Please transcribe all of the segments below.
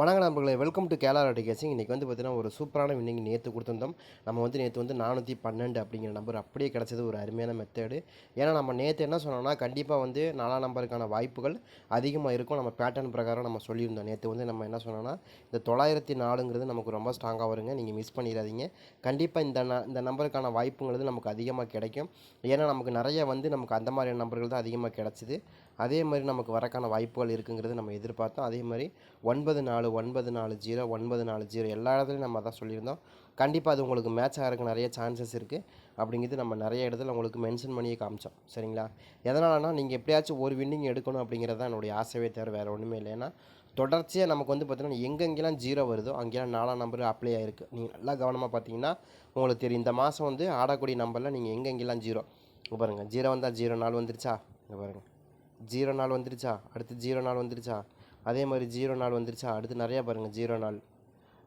வணக்க நண்பர்களே welcome to கேலார் அடிகேசிங் இன்றைக்கி வந்து பார்த்தீங்கன்னா ஒரு சூப்பரான வின்னிங் நேற்று கொடுத்துருந்தோம். நம்ம வந்து நேற்று வந்து நானூற்றி பன்னெண்டு அப்படிங்கிற நம்பர் அப்படியே கிடச்சது ஒரு அருமையான மெத்தேடு ஏன்னா நம்ம நேற்று என்ன சொன்னோம்னா கண்டிப்பாக வந்து நாலாம் நம்பருக்கான வாய்ப்புகள் அதிகமாக இருக்கும். நம்ம பேட்டர்ன் பிரகாரம் நம்ம சொல்லியிருந்தோம். நேற்று வந்து நம்ம என்ன சொன்னோம்னா இந்த தொள்ளாயிரத்தி நாலுங்கிறது நமக்கு ரொம்ப ஸ்ட்ராங்காக வருங்க. நீங்கள் மிஸ் பண்ணிடாதீங்க. கண்டிப்பாக இந்த ந இந்த நம்பருக்கான வாய்ப்புங்கிறது நமக்கு அதிகமாக கிடைக்கும். ஏன்னா நமக்கு நிறைய வந்து நமக்கு அந்த மாதிரியான நம்பர்கள் தான் அதிகமாக கிடச்சிது. அதே மாதிரி நமக்கு வரக்கான வாய்ப்புகள் இருக்குங்கிறது நம்ம எதிர்பார்த்தோம். அதே மாதிரி ஒன்பது நாலு ஒன்பது நாலு ஜீரோ ஒன்பது நாலு ஜீரோ எல்லா இடத்துலையும் நம்ம அதான் சொல்லியிருந்தோம். கண்டிப்பாக அது உங்களுக்கு மேட்ச் ஆகிறதுக்கு நிறைய சான்சஸ் இருக்குது அப்படிங்கிறது நம்ம நிறைய இடத்துல உங்களுக்கு மென்ஷன் பண்ணியே காமிச்சோம். சரிங்களா? எதனாலனா நீங்கள் எப்படியாச்சும் ஒரு வின்னிங் எடுக்கணும் அப்படிங்கிறது தான் என்னுடைய ஆசையே தவிர வேறு ஒன்றுமே இல்லை. ஏன்னா தொடர்ச்சியாக நமக்கு வந்து பார்த்திங்கன்னா எங்கெங்கெல்லாம் ஜீரோ வருதோ அங்கெல்லாம் நாலாம் நம்பர் அப்ளை ஆகிருக்கு நீங்கள் நல்லா கவனமாக பார்த்தீங்கன்னா உங்களுக்கு தெரியும். இந்த மாதம் வந்து ஆடக்கூடிய நம்பரில் நீங்கள் எங்கெங்கெல்லாம் ஜீரோ பாருங்கள் ஜீரோ வந்தால் ஜீரோ நாள் வந்துருச்சா? பாருங்கள் ஜீரோ நாள் வந்துருச்சா? அடுத்து ஜீரோ நாள் வந்துருச்சா? அதே மாதிரி ஜீரோ நாள் வந்துருச்சா? அடுத்து நிறையா பாருங்கள் ஜீரோ நாள்.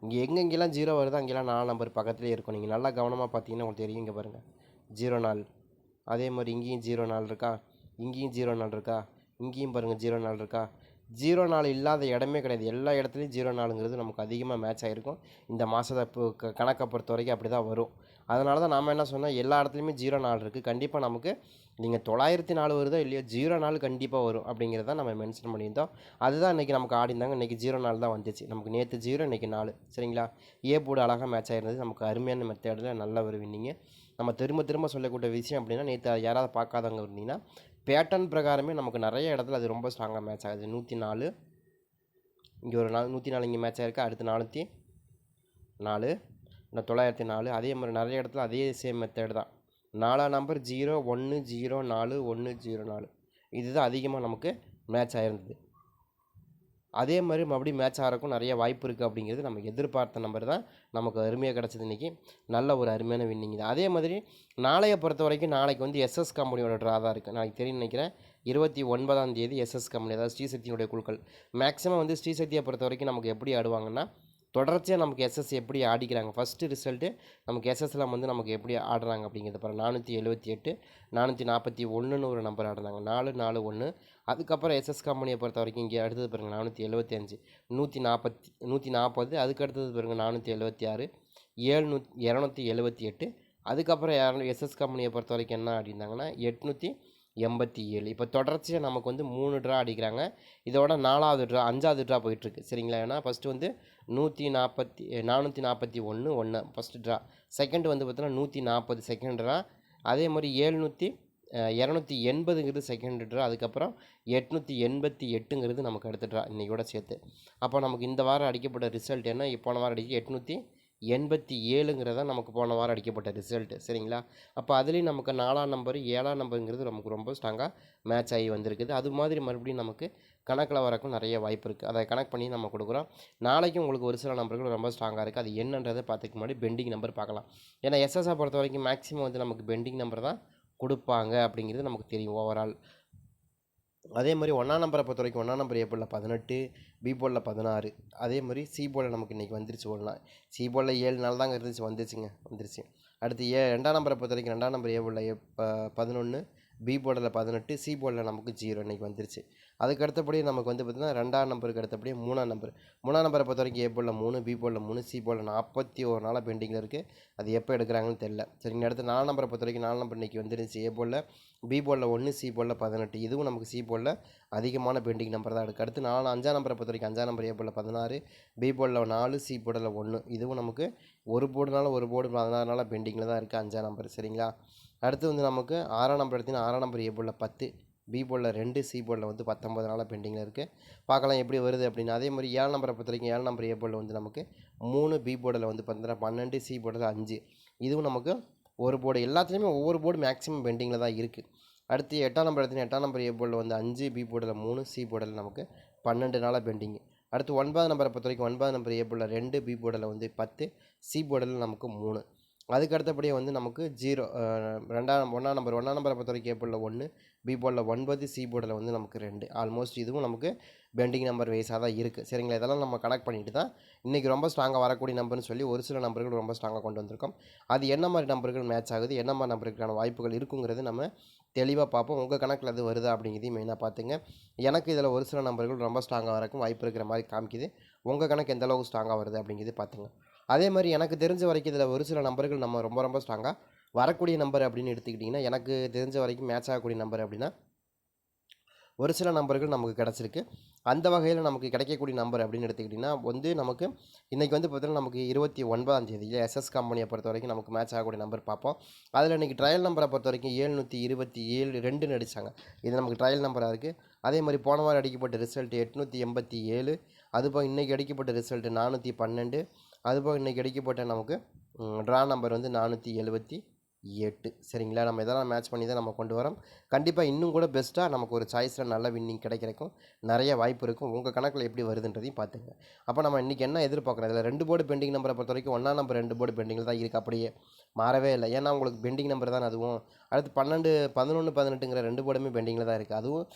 இங்கே எங்கெங்கெல்லாம் ஜீரோ வருதோ? அங்கெல்லாம் நாலு நம்பர் பக்கத்துலேயே இருக்கும். நீங்கள் நல்லா கவனமாக பார்த்தீங்கன்னா உங்களுக்கு தெரியும் இங்கே பாருங்கள் ஜீரோ நாள். அதே மாதிரி இங்கேயும் ஜீரோ நாள் இருக்கா? இங்கேயும் ஜீரோ நாள் இருக்கா? இங்கேயும் பாருங்கள் ஜீரோ நாள் இருக்கா? ஜீரோ நாள் இல்லாத இடமே கிடையாது. எல்லா இடத்துலையும் ஜீரோ நாளுங்கிறது நமக்கு அதிகமாக மேட்ச் ஆகிருக்கும் இந்த மாதத்தை இப்போ கணக்கை பொறுத்த வரைக்கும் அப்படி தான் வரும். அதனால தான் நாம் என்ன சொன்னால் எல்லா இடத்துலையுமே ஜீரோ நாள் இருக்குது கண்டிப்பாக நமக்கு நீங்கள் தொள்ளாயிரத்தி நாலு வருதோ இல்லையோ ஜீரோ நாள் கண்டிப்பாக வரும் அப்படிங்கிறத நம்ம மென்ஷன் பண்ணியிருந்தோம். அதுதான் இன்றைக்கி நமக்கு ஆடிந்தாங்க இன்றைக்கி ஜீரோ நாள் தான் வந்துச்சு. நமக்கு நேற்று ஜீரோ இன்றைக்கி நாலு. சரிங்களா? ஏ போர்டு அழகாக மேட்ச் ஆகிருந்தது நமக்கு அருமையான மெத்தேடில் நல்ல ஒரு வின்னிங்க நம்ம திரும்ப திரும்ப சொல்லக்கூடிய விஷயம் அப்படின்னா நேற்று யாராவது பார்க்காதவங்க இருந்தீங்கன்னா பேட்டர்ன் பிரகாரமே நமக்கு நிறைய இடத்துல அது ரொம்ப ஸ்ட்ராங்காக மேட்ச் ஆகுது. நூற்றி நாலு. இங்கே ஒரு நாலு நூற்றி நாலு இங்கே மேட்ச் ஆகிருக்கு அடுத்து நானூற்றி நாலு. இந்த தொள்ளாயிரத்தி நாலு அதே மாதிரி நிறைய இடத்துல அதே சேம் மெத்தேடு தான். நாலாம் நம்பர் ஜீரோ ஒன்று ஜீரோ நாலு ஒன்று ஜீரோ நாலு. இதுதான் அதிகமாக நமக்கு மேட்ச் ஆகிருந்தது அதே மாதிரி மறுபடியும் மேட்ச் ஆகிறக்கும் நிறைய வாய்ப்பு இருக்குது அப்படிங்கிறது நம்ம எதிர்பார்த்த நம்பர் தான் நமக்கு அருமையாக கிடச்சது இன்றைக்கி நல்ல ஒரு அருமையான வின்னிங் தான் அதே மாதிரி நாளையை பொறுத்த வரைக்கும் நாளைக்கு வந்து எஸ்எஸ் கம்பெனியோட ட்ரா தான் இருக்குது நாளைக்கு தெரியும் நினைக்கிறேன். இருபத்தி ஒன்பதாம் தேதி எஸ்எஸ் கம்பெனி அதாவது ஸ்ரீசக்தியினுடைய குழுக்கள். மேக்ஸிமம் வந்து ஸ்ரீசக்தியை பொறுத்த வரைக்கும் நமக்கு எப்படி ஆடுவாங்கன்னா தொடர்ச்சியாக நமக்கு எஸ்எஸ் எப்படி ஆடிக்கிறாங்க? ஃபஸ்ட்டு ரிசல்ட்டு நமக்கு எஸ்எஸ்லாம் வந்து நமக்கு எப்படி ஆடுறாங்க அப்படிங்கிறது பாருங்கள் நானூற்றி எழுபத்தி எட்டு நானூற்றி நாற்பத்தி ஒன்றுன்னு ஒரு நம்பர் ஆடுறாங்க. நாலு நாலு ஒன்று அதுக்கப்புறம் எஸ்எஸ் கம்பெனியை பொறுத்த வரைக்கும் இங்கே அடுத்தது பாருங்கள் நானூற்றி எழுபத்தி அஞ்சு நூற்றி நாற்பத்தி நூற்றி நாற்பது அதுக்கு அடுத்தது பாருங்கள் நானூற்றி எழுபத்தி ஆறு ஏழ்நூ இரநூத்தி எழுபத்தி எட்டு. அதுக்கப்புறம் இரநூ எஸ்எஸ் கம்பெனியை பொறுத்த வரைக்கும் என்ன அப்படின்னாங்கன்னா எட்நூற்றி எண்பத்தி ஏழு. இப்போ தொடர்ச்சியாக நமக்கு வந்து மூணு ட்ரா அடிக்கிறாங்க. இதோட நாலாவது ட்ரா அஞ்சாவது ட்ரா போயிட்டுருக்கு. சரிங்களா ஏன்னா ஃபஸ்ட்டு வந்து நூற்றி நாற்பத்தி நானூற்றி நாற்பத்தி ஒன்று ஒன்று ஃபஸ்ட்டு ட்ரா செகண்ட் வந்து பார்த்தோன்னா நூற்றி நாற்பது செகண்ட் ட்ரா அதே மாதிரி ஏழ்நூற்றி இரநூத்தி எண்பதுங்கிறது செகண்ட் ட்ரா அதுக்கப்புறம் எட்நூற்றி எண்பத்தி எட்டுங்கிறது நமக்கு அடுத்த ட்ரா இன்றைக்கூட சேர்த்து. அப்போ நமக்கு இந்த வாரம் அடிக்கப்பட்ட ரிசல்ட் என்ன? போன வாரம் அடிக்க எட்நூற்றி எண்பத்தி ஏழுங்கிறத நமக்கு போன வாரம் அடிக்கப்பட்ட ரிசல்ட்டு சரிங்களா? அப்போ அதுலேயும் நமக்கு நாலாம் நம்பர் ஏழாம் நம்பருங்கிறது நமக்கு ரொம்ப ஸ்ட்ராங்காக மேட்ச் ஆகி வந்திருக்குது. அது மாதிரி மறுபடியும் நமக்கு கணக்கில் வரக்கும் நிறைய வாய்ப்பு இருக்குது அதை கனெக்ட் பண்ணி நம்ம கொடுக்குறோம். நாளைக்கும் உங்களுக்கு ஒரு சில நம்பர்கள் ரொம்ப ஸ்ட்ராங்காக இருக்குது அது என்னன்றதை பார்த்துக்க முன்னாடி பெண்டிங் நம்பர் பார்க்கலாம். ஏன்னா எஸ்எஸ்ஆ பொறுத்த வரைக்கும் மேக்ஸிமம் வந்து நமக்கு பெண்டிங் நம்பர் தான் கொடுப்பாங்க அப்படிங்கிறது நமக்கு தெரியும் ஓவரால் அதே மாதிரி ஒன்றாம் நம்பரை பொறுத்த வரைக்கும் ஒன்றாம் நம்பர் ஏ பதினெட்டு பி போலில் பதினாறு. அதே மாதிரி சி போலில் நமக்கு இன்றைக்கி வந்துருச்சு ஒரு நாள். சி போலில் ஏழு நாள் தாங்க இருந்துச்சு வந்துருச்சுங்க வந்துருச்சு. அடுத்து ஏ ரெண்டாம் நம்பரை பொறுத்த வரைக்கும் ரெண்டாம் நம்பர் ஏ ஏ ப பதினொன்று பி போர்டில் பதினெட்டு சி போர்டில் நமக்கு ஜீரோ இன்றைக்கி வந்துருச்சு. அதுக்கு அடுத்தபடி நமக்கு வந்து பார்த்திங்கன்னா ரெண்டாம் நம்பருக்கு அடுத்தபடியே மூணாம் நம்பர். மூணாம் நம்பரை பொறுத்த வரைக்கும் ஏ போர்டில் மூணு பி போர்டில் மூணு சி போர்டில் நாற்பத்தி ஒரு நாளாக பெண்டிங்கில் இருக்குது அது எப்போ எடுக்கிறாங்கன்னு தெரில சரிங்க அடுத்து நாலு நம்பரை பொறுத்த வரைக்கும் நாலு நம்பர் இன்றைக்கி வந்துருச்சு. ஏ போர்டில் பி போர்டில் ஒன்று சி போர்டில் பதினெட்டு. இதுவும் நமக்கு சி போர்டில் அதிகமான பெண்டிங் நம்பர் தான். இருக்குது அடுத்து நாலு அஞ்சாம் நம்பரை பொறுத்த வரைக்கும் அஞ்சாம் நம்பர் ஏ போர்டில் பதினாறு பி போர்டில் நாலு சி போர்டில் ஒன்று. இதுவும் நமக்கு ஒரு போர்டுனால ஒரு போர்டு பதினாறு நாளாக பெண்டிங்கில் தான் இருக்குது அஞ்சாம் நம்பர். சரிங்களா? அடுத்து வந்து நமக்கு ஆறாம் நம்பர் எடுத்திங்கன்னா ஆறாம் நம்பர் ஏ போர்டில் பத்து பி போலில் ரெண்டு சி போலில் வந்து பத்தொம்பது நாளாக பெண்டிங்கில் இருக்குது பார்க்கலாம் எப்படி வருது அப்படின்னு. அதே மாதிரி ஏழு நம்பரை பொறுத்த வரைக்கும் ஏழு நம்பர் ஏ போலில் வந்து நமக்கு மூணு பி போர்டில் வந்து பார்த்தீங்கன்னா பன்னெண்டு சி போர்டில் அஞ்சு. இதுவும் நமக்கு ஒரு போர்டு எல்லாத்துலேயுமே ஒவ்வொரு போர்டு மேக்ஸிமம் பெண்டிங்கில் தான் இருக்குது அடுத்து எட்டாம் நம்பர் எடுத்தீங்கன்னா எட்டாம் நம்பர் ஏ போர்டில் வந்து அஞ்சு பி போர்டில் மூணு சி போர்டில் நமக்கு பன்னெண்டு நாளாக பெண்டிங்கு அடுத்து ஒன்பது நம்பரை பொறுத்த வரைக்கும் ஒன்பது நம்பர் ஏ போர்டில் ரெண்டு பி போர்டில் வந்து பத்து சி போர்டில் நமக்கு மூணு. அதுக்கு அடுத்தபடியே வந்து நமக்கு ஜீரோ ரெண்டாம் ஒன்றாம் நம்பர் ஒன்றாம் நம்பரை பொறுத்த வரைக்கும் ஏ போர்டில் ஒன்று பி போர்டில் ஒன்பது சி போர்டில் வந்து நமக்கு ரெண்டு. ஆல்மோஸ்ட் இதுவும் நமக்கு பெண்டிங் நம்பர் வைஸாக தான் இருக்குது சரிங்களா? இதெல்லாம் நம்ம கனெக்ட் பண்ணிட்டு தான் இன்றைக்கி ரொம்ப ஸ்ட்ராங்காக வரக்கூடிய நம்பர்னு சொல்லி ஒரு சில நம்பர்கள் ரொம்ப ஸ்ட்ராங்காக கொண்டு வந்திருக்கோம். அது என்ன மாதிரி நம்பர்கள் மேட்ச் ஆகுது என்ன மாதிரி நம்பருக்கான வாய்ப்புகள் இருக்குங்கிறது நம்ம தெளிவாக பார்ப்போம். உங்கள் கணக்கில் அது வருதா அப்படிங்கிறதையும் மெயினாக பார்த்துங்க. எனக்கு இதில் ஒரு சில நம்பர்கள் ரொம்ப ஸ்ட்ராங்காக வரக்கும் வாய்ப்பு இருக்கிற மாதிரி காமிக்குது. உங்கள் கணக்கு எந்தளவுக்கு ஸ்ட்ராங்காக வருது அப்படிங்கிறது பார்த்துங்க. அதே மாதிரி எனக்கு தெரிஞ்ச வரைக்கும் இதில் ஒரு சில நம்பர்கள் நம்ம ரொம்ப ரொம்ப ஸ்ட்ராங்காக வரக்கூடிய நம்பர் அப்படின்னு எடுத்துக்கிட்டிங்கன்னா எனக்கு தெரிஞ்ச வரைக்கும் மேட்ச் ஆகக்கூடிய நம்பர் அப்படின்னா ஒரு சில நம்பர்கள் நமக்கு கிடச்சிருக்கு. அந்த வகையில் நமக்கு கிடைக்கக்கூடிய நம்பர் அப்படின்னு எடுத்துக்கிட்டிங்கன்னா வந்து நமக்கு இன்றைக்கி வந்து பார்த்தீங்கன்னா நமக்கு இருபத்தி ஒன்பதாம் தேதி எஸ்எஸ் கம்பெனியை பொறுத்த வரைக்கும் நமக்கு மேட்ச் ஆகக்கூடிய நம்பர் பார்ப்போம். அதில் இன்றைக்கி ட்ரையல் நம்பரை பொறுத்த வரைக்கும் ஏழ்நூற்றி இருபத்தி ஏழு ரெண்டுன்னு அடித்தாங்க இது நமக்கு ட்ரையல் நம்பராக இருக்குது அதே மாதிரி போன வாரம் அடிக்கப்பட்ட ரிசல்ட் எட்நூற்றி எண்பத்தி ஏழு அதுபோக இன்றைக்கி அடிக்கப்பட்ட ரிசல்ட் நானூற்றி பன்னெண்டு அதுபோக இன்றைக்கி கிடைக்கப்பட்ட நமக்கு ட்ரா நம்பர் வந்து நானூற்றி எழுபத்தி எட்டு. சரிங்களா? நம்ம இதெல்லாம் மேட்ச் பண்ணி தான் நம்ம கொண்டு வரோம். கண்டிப்பாக இன்னும் கூட பெஸ்ட்டாக நமக்கு ஒரு சாய்ஸில் நல்ல வின்னிங் கிடைக்கிறக்கும் நிறைய வாய்ப்பு இருக்கும். உங்கள் கணக்கில் எப்படி வருதுன்றதையும் பார்த்துங்க. அப்போ நம்ம இன்றைக்கி என்ன எதிர்பார்க்குறோம்? இதில் ரெண்டு போர்டு பெண்டிங் நம்பரை பொறுத்த வரைக்கும் ஒன்றா நம்பர் ரெண்டு போர்டு பெண்டிங்கில் தான் இருக்குது அப்படியே மாறவே இல்லை. ஏன்னா உங்களுக்கு பெண்டிங் நம்பர் தான் அதுவும். அடுத்து பன்னெண்டு பதினொன்று பதினெட்டுங்கிற ரெண்டு போர்டுமே பெண்டிங்கில் தான் இருக்குது அதுவும்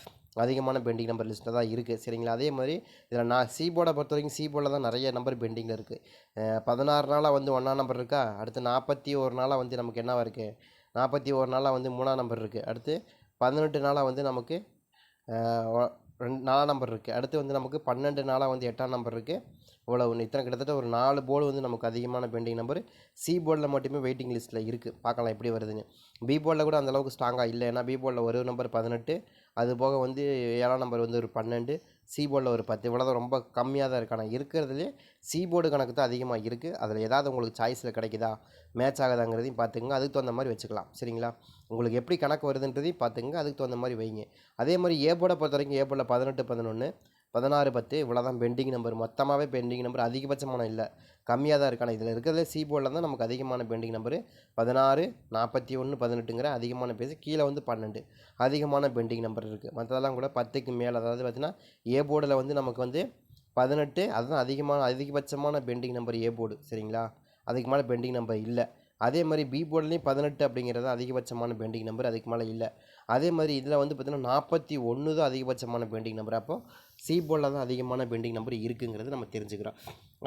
அதிகமான பெண்டிங் நம்பர் லிஸ்ட்டில் தான் இருக்குது சரிங்களா? அதே மாதிரி இதில் நான் சி போர்டை பொறுத்த வரைக்கும் சி போர்டில் தான் நிறைய நம்பர் பெண்டிங்கில் இருக்குது பதினாறு நாளாக வந்து ஒன்றா நம்பர் இருக்கா? அடுத்து நாற்பத்தி ஒரு நாளாக வந்து நமக்கு என்னவா இருக்குது நாற்பத்தி ஒரு நாளாக வந்து மூணாம் நம்பர் இருக்குது அடுத்து பதினெட்டு நாளாக வந்து நமக்கு ரெண்டு நாலாம் நம்பர் இருக்குது அடுத்து வந்து நமக்கு பன்னெண்டு நாளாக வந்து எட்டாம் நம்பர் இருக்குது இவ்வளோ ஒன்று இத்தனை கிட்டத்தட்ட ஒரு நாலு போர்டு வந்து நமக்கு அதிகமான பெண்டிங் நம்பர் சி போர்டில் மட்டுமே வெயிட்டிங் லிஸ்ட்டில் இருக்குது பார்க்கலாம் எப்படி வருதுன்னு. பி போர்டில் கூட அந்தளவுக்கு ஸ்ட்ராங்காக இல்லை. ஏன்னா பி போர்டில் ஒரு நம்பர் பதினெட்டு அது போக வந்து ஏழாம் நம்பர் வந்து ஒரு பன்னெண்டு சீபோர்டில் ஒரு பத்து இவ்வளோ ரொம்ப கம்மியாக தான் இருக்குது ஆனால் இருக்கிறதுலே சீபோர்டு கணக்கு தான் அதிகமாக இருக்குது அதில் ஏதாவது உங்களுக்கு சாய்ஸில் கிடைக்குதா? மேட்ச் ஆகுதாங்கிறதையும் பார்த்துங்க அதுக்கு தகுந்த மாதிரி வச்சுக்கலாம். சரிங்களா? உங்களுக்கு எப்படி கணக்கு வருதுன்றதையும் பார்த்துங்க அதுக்கு தகுந்த மாதிரி வைங்க. அதே மாதிரி ஏ போர்டை பொறுத்த வரைக்கும் ஏ போர்டில் பதினெட்டு பதினொன்று பதினாறு பத்து இவ்வளோ தான் பெண்டிங் நம்பர் மொத்தமாகவே பெண்டிங் நம்பர் அதிகபட்சமான இல்லை. கம்மியாக தான் இருக்கான இதில் இருக்கிறதுல சி போர்டில் தான் நமக்கு அதிகமான பெண்டிங் நம்பரு பதினாறு நாற்பத்தி ஒன்று பதினெட்டுங்கிற அதிகமான பேசு கீழே வந்து பன்னெண்டு அதிகமான பெண்டிங் நம்பர் இருக்குது மற்றதெல்லாம் கூட பத்துக்கு மேலே. அதாவது பார்த்திங்கன்னா ஏ போர்டில் வந்து நமக்கு வந்து பதினெட்டு அதுதான் அதிகமான அதிகபட்சமான பெண்டிங் நம்பர் ஏ போர்டு சரிங்களா? அதுக்கு மேலே பெண்டிங் நம்பர் இல்லை. அதே மாதிரி பி போர்ட்லேயும் பதினெட்டு அப்படிங்கிறது அதிகபட்சமான பெண்டிங் நம்பர் அதுக்கு மேலே இல்லை. அதே மாதிரி இதில் வந்து பார்த்திங்கன்னா நாற்பத்தி ஒன்று தான் அதிகபட்சமான பெண்டிங் நம்பர் அப்போது சி போர்டில் தான் அதிகமான பெண்டிங் நம்பர் இருக்குங்கிறது நம்ம தெரிஞ்சுக்கிறோம்.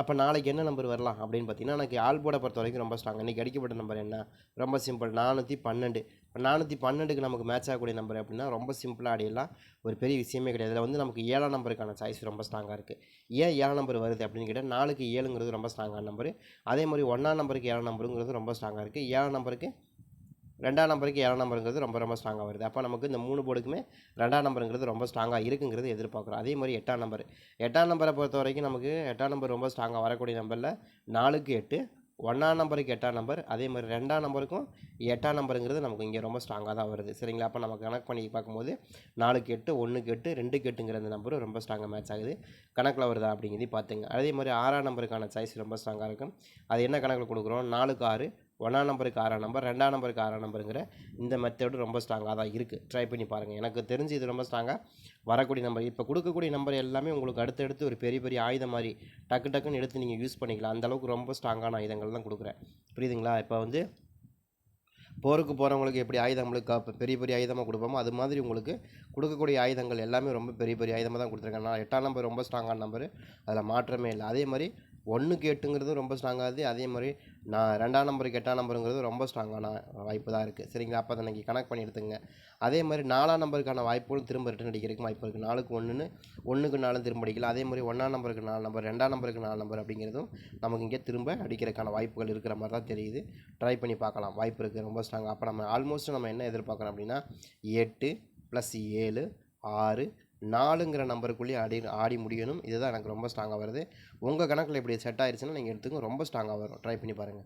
அப்போ நாளைக்கு என்ன நம்பர் வரலாம் அப்படின்னு பார்த்தீங்கன்னா எனக்கு ஆல் போர்டை பொறுத்த வரைக்கும் ரொம்ப ஸ்ட்ராங் இன்றைக்கி அடிக்கப்பட்ட நம்பர் என்ன? ரொம்ப சிம்பிள் நானூற்றி பன்னெண்டு. நானூற்றி பன்னெண்டுக்கு நமக்கு மேட்ச் ஆகக்கூடிய நம்பர் அப்படின்னா ரொம்ப சிம்பிளாக அடையலாம். ஒரு பெரிய விஷயமே கிடையாது. இதில் வந்து நமக்கு ஏழாம் நம்பருக்கான சாய்ஸ் ரொம்ப ஸ்ட்ராங்காக இருக்குது ஏன் ஏழாம் நம்பர் வருது அப்படின்னு கேட்டால் நாலுக்கு ஏழுங்கிறது ரொம்ப ஸ்ட்ராங்கான நம்பர் அதே மாதிரி ஒன்றாம் நம்பருக்கு ஏழாம் நம்பருங்கிறது ரொம்ப ஸ்ட்ராங்காக இருக்குது ஏழாம் நம்பருக்கு ரெண்டாம் நம்பருக்கு ஏழாம் நம்பருங்கிறது ரொம்ப ரொம்ப ஸ்ட்ராங்காக வருது. அப்போ நமக்கு இந்த மூணு போர்டுக்குமே ரெண்டாம் நம்பருங்கிறது ரொம்ப ஸ்ட்ராங்காக இருக்குங்கிறது எதிர்பார்க்குறோம். அதே மாதிரி எட்டாம் நம்பர் எட்டாம் நம்பரை பொறுத்த வரைக்கும் நமக்கு எட்டாம் நம்பர் ரொம்ப ஸ்ட்ராங்காக வரக்கூடிய நம்பரில் நாலுக்கு எட்டு ஒன்றாம் நம்பருக்கு எட்டாம் நம்பர். அதே மாதிரி ரெண்டாம் நம்பருக்கும் எட்டாம் நம்பருங்கிறது நமக்கு இங்கே ரொம்ப ஸ்ட்ராங்காக தான் வருது. சரிங்களா? அப்போ நம்ம கணக்கு பண்ணி பார்க்கும்போது நாலுக்கு எட்டு ஒன்றுக்கு எட்டு ரெண்டுக்கு எட்டுங்கிற அந்த நம்பரும் ரொம்ப ஸ்ட்ராங்காக மேட்ச் ஆகுது. கணக்கில் வருதா அப்படிங்கிறதையும் பார்த்துங்க. அதே மாதிரி ஆறாம் நம்பருக்கான சாய்ஸ் ரொம்ப ஸ்ட்ராங்காக இருக்கும். அது என்ன கணக்கில் கொடுக்குறோம்? நாலுக்கு ஆறு ஒன்றாம் நம்பருக்கு ஆறாம் நம்பர் ரெண்டாம் நம்பருக்கு ஆறாம் நம்பருங்கிற இந்த மெத்தடு ரொம்ப ஸ்ட்ராங்காக தான் இருக்குது ட்ரை பண்ணி பாருங்கள் எனக்கு தெரிஞ்சு இது ரொம்ப ஸ்ட்ராங்காக வரக்கூடிய நம்பர் இப்போ கொடுக்கக்கூடிய நம்பர் எல்லாமே உங்களுக்கு அடுத்தடுத்து ஒரு பெரிய பெரிய ஆயுதம் மாதிரி டக்கு டக்குன்னு எடுத்து நீங்கள் யூஸ் பண்ணிக்கலாம். அந்தளவுக்கு ரொம்ப ஸ்ட்ராங்கான ஆயுதங்கள் தான் கொடுக்குறேன். புரியுதுங்களா? இப்போ வந்து போருக்கு போகிறவங்களுக்கு எப்படி ஆயுதங்களுக்கு பெரிய பெரிய ஆயுதமாக கொடுப்போமோ அது மாதிரி உங்களுக்கு கொடுக்கக்கூடிய ஆயுதங்கள் எல்லாமே ரொம்ப பெரிய பெரிய ஆயுதமாக தான் கொடுத்துருக்காங்க நான் எட்டாம் நம்பர் ரொம்ப ஸ்ட்ராங்கான நம்பரு அதில் மாற்றமே இல்லை. அதே மாதிரி ஒன்றுக்கு எட்டுங்கிறது ரொம்ப ஸ்ட்ராங்காகுது அதே மாதிரி நான் ரெண்டாம் நம்பருக்கு எட்டாம் நம்பருங்கிறது ரொம்ப ஸ்ட்ராங்கான வாய்ப்பு தான் இருக்குது சரிங்களா? அப்போ அதை நீங்கள் கனெக்ட் பண்ணி எடுத்துங்க அதே மாதிரி நாலாம் நம்பருக்கான வாய்ப்புகளும் திரும்ப ரிட்டன் அடிக்கிறதுக்கு வாய்ப்பு இருக்குது நாலுக்கு ஒன்றுன்னு ஒன்றுக்கு நாலும் திரும்ப அடிக்கலாம். அதே மாதிரி ஒன்றாம் நம்பருக்கு நாலு நம்பர் ரெண்டாம் நம்பருக்கு நாலு நம்பர் அப்படிங்கிறதும் நமக்கு இங்கே திரும்ப அடிக்கிறதுக்கான வாய்ப்புகள் இருக்கிற மாதிரி தான் தெரியுது. ட்ரை பண்ணி பார்க்கலாம். வாய்ப்பு இருக்குது ரொம்ப ஸ்ட்ராங்காக அப்போ நம்ம ஆல்மோஸ்ட் நம்ம என்ன எதிர்பார்க்குறோம் அப்படின்னா எட்டு ப்ளஸ் ஏழு ஆறு நாலுங்கிற நம்பருக்குள்ளேயே ஆடி ஆடி முடியணும். இதுதான் எனக்கு ரொம்ப ஸ்ட்ராங்காக வருது. உங்கள் கணக்கில் இப்படி செட் ஆயிடுச்சுன்னா நீங்கள் எடுத்துக்கோங்க. ரொம்ப ஸ்ட்ராங்காக வரும். ட்ரை பண்ணி பாருங்கள்